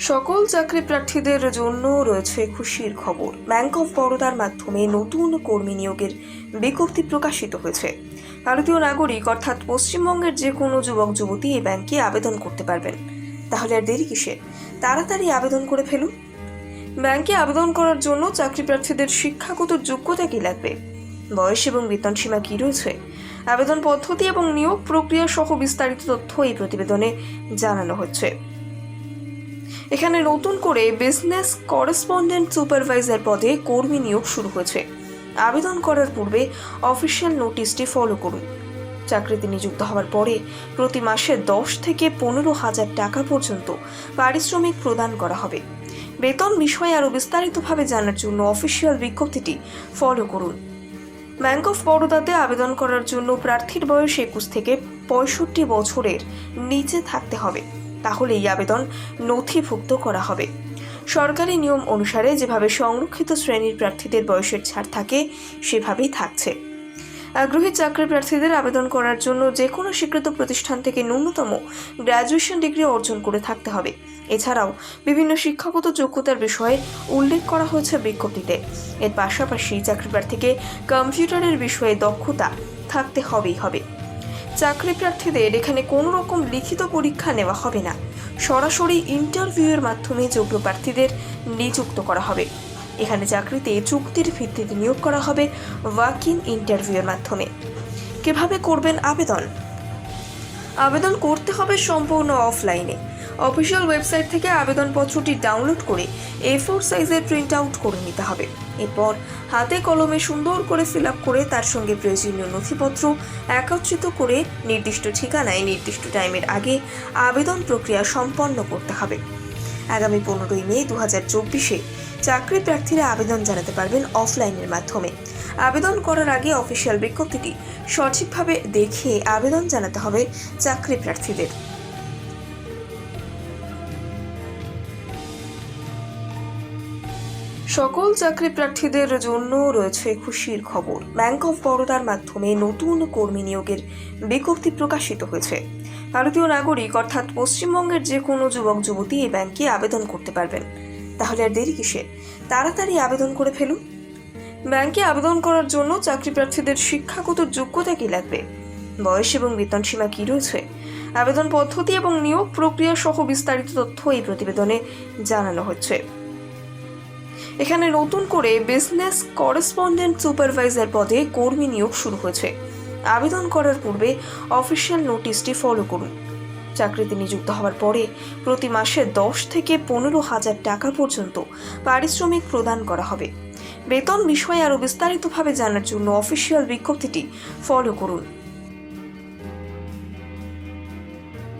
সকল চাকরি প্রার্থীদের জন্য রয়েছে খুশির খবর। ব্যাংক অফ বরোদার মাধ্যমে নতুন কর্মী নিয়োগের বিজ্ঞপ্তি প্রকাশিত হয়েছে। ভারতীয় নাগরিক, অর্থাৎ পশ্চিমবঙ্গের যে কোনো যুবক, যুবতী এই ব্যাংকে আবেদন করতে পারবেন। তাহলে আর দেরি কিসের? তাড়াতাড়ি আবেদন করে ফেলুন। ব্যাংকে আবেদন করার জন্য চাকরি প্রার্থীদের শিক্ষাগত যোগ্যতা কি লাগবে? বয়স এবং বেতন সীমা কি রয়েছে? আবেদন পদ্ধতি এবং নিয়োগ প্রক্রিয়া সহ বিস্তারিত তথ্য এই প্রতিবেদনে জানানো হচ্ছে। এখানে নতুন করে বিজনেস করেসপন্ডেন্ট সুপারভাইজার পদে কর্মী নিয়োগ শুরু হয়েছে। আবেদন করার পূর্বে অফিসিয়াল নোটিশটি ফলো করুন। চাকরিতে নিযুক্ত হওয়ার পরে প্রতি মাসে দশ থেকে পনেরো হাজার টাকা পর্যন্ত পারিশ্রমিক প্রদান করা হবে। বেতন বিষয়ে আরও বিস্তারিতভাবে জানার জন্য অফিসিয়াল বিজ্ঞপ্তিটি ফলো করুন। ব্যাংক অফ বরোদাতে আবেদন করার জন্য প্রার্থীর বয়স একুশ থেকে পঁয়ষট্টি বছরের নিচে থাকতে হবে। তাহলে এই আবেদন নথিভুক্ত করা হবে। সরকারি নিয়ম অনুসারে যেভাবে সংরক্ষিত শ্রেণির প্রার্থীদের বয়সের ছাড় থাকে, সেভাবেই থাকছে। আগ্রহী চাকরি প্রার্থীদের আবেদন করার জন্য যে কোনো স্বীকৃত প্রতিষ্ঠান থেকে ন্যূনতম গ্র্যাজুয়েশন ডিগ্রি অর্জন করে থাকতে হবে। এছাড়াও বিভিন্ন শিক্ষাগত যোগ্যতার বিষয়ে উল্লেখ করা হয়েছে বিজ্ঞপ্তিতে। এর পাশাপাশি চাকরি প্রার্থীকে কম্পিউটারের বিষয়ে দক্ষতা থাকতে হবেই হবে। চাকরি প্রার্থীদের এখানে কোনো রকম লিখিত পরীক্ষা নেওয়া হবে না। সরাসরি ইন্টারভিউয়ের মাধ্যমে যোগ্য প্রার্থীদের নিযুক্ত করা হবে। এখানে চাকরিতে চুক্তির ভিত্তিতে নিয়োগ করা হবে ওয়াক ইন ইন্টারভিউয়ের মাধ্যমে। কীভাবে করবেন আবেদন? আবেদন করতে হবে সম্পূর্ণ অফলাইনে। অফিসিয়াল ওয়েবসাইট থেকে আবেদনপত্রটি ডাউনলোড করে এ ফোর সাইজের প্রিন্ট আউট করে নিতে হবে। এরপর হাতে কলমে সুন্দর করে ফিল আপ করে তার সঙ্গে প্রয়োজনীয় নথিপত্র একত্রিত করে নির্দিষ্ট ঠিকানায় নির্দিষ্ট টাইমের আগে আবেদন প্রক্রিয়া সম্পন্ন করতে হবে। আগামী পনেরোই মে দু হাজার চব্বিশে চাকরি প্রার্থীরা আবেদন জানাতে পারবেন অফলাইনের মাধ্যমে। আবেদন করার আগে অফিসিয়াল বিজ্ঞপ্তিটি সঠিকভাবে দেখে আবেদন জানাতে হবে চাকরি প্রার্থীদের। সকল চাকরি প্রার্থীদের জন্য রয়েছে খুশির খবর। ব্যাংক অফ বরোদার মাধ্যমে নতুন কর্মী নিয়োগের বিজ্ঞপ্তি প্রকাশিত হয়েছে। ভারতীয় নাগরিক, অর্থাৎ পশ্চিমবঙ্গের যে কোনো যুবক, যুবতী এই ব্যাংকে আবেদন করতে পারবেন। তাহলে আর দেরি কিসের? তাড়াতাড়ি আবেদন করে ফেলুন। ব্যাংকে আবেদন করার জন্য চাকরি প্রার্থীদের শিক্ষাগত যোগ্যতা কি লাগবে? বয়স এবং বেতন সীমা কি রয়েছে? আবেদন পদ্ধতি এবং নিয়োগ প্রক্রিয়া সহ বিস্তারিত তথ্য এই প্রতিবেদনে জানানো হচ্ছে। এখানে নতুন করে বিজনেস করেসপন্ডেন্ট সুপারভাইজার পদে কর্মী নিয়োগ শুরু হয়েছে। আবেদন করার পূর্বে অফিসিয়াল নোটিশটি ফলো করুন। চাকরিতে নিযুক্ত হওয়ার পরে প্রতি মাসে দশ থেকে পনেরো হাজার টাকা পর্যন্ত পারিশ্রমিক প্রদান করা হবে। বেতন বিষয়ে আরও বিস্তারিতভাবে জানার জন্য অফিসিয়াল বিজ্ঞপ্তিটি ফলো করুন।